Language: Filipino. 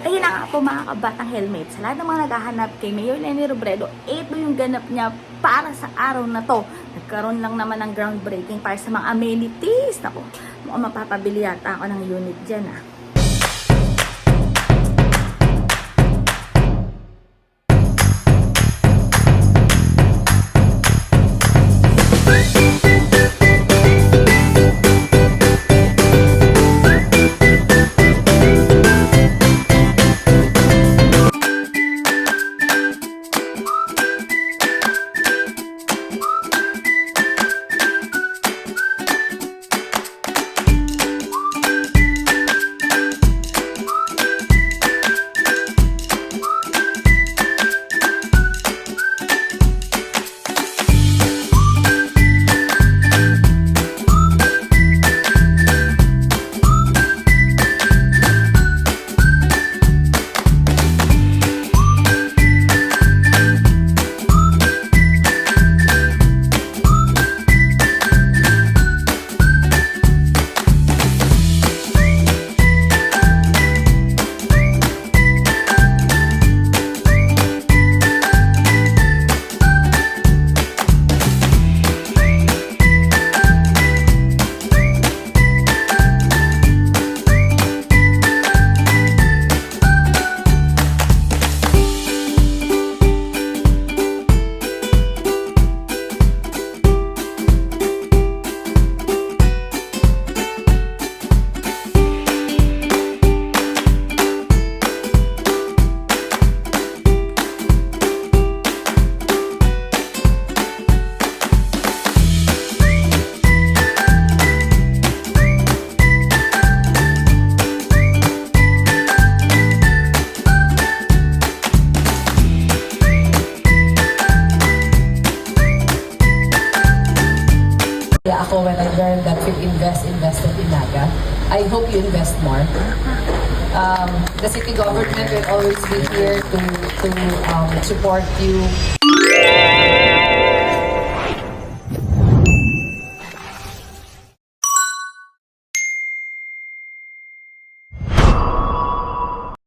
Ayun na nga po mga kabatang helmet. Sa lahat ng mga naghahanap kay Mayor Lenny Robredo, ito yung ganap niya para sa araw na to. Nagkaroon lang naman ng groundbreaking para sa mga amenities. Naku, mukhang mapapabili yata ako ng unit dyan ah. Ako when I learned that Fit Invest invested in Naga, I hope you invest more. Um, the city government will always be here to to um, support you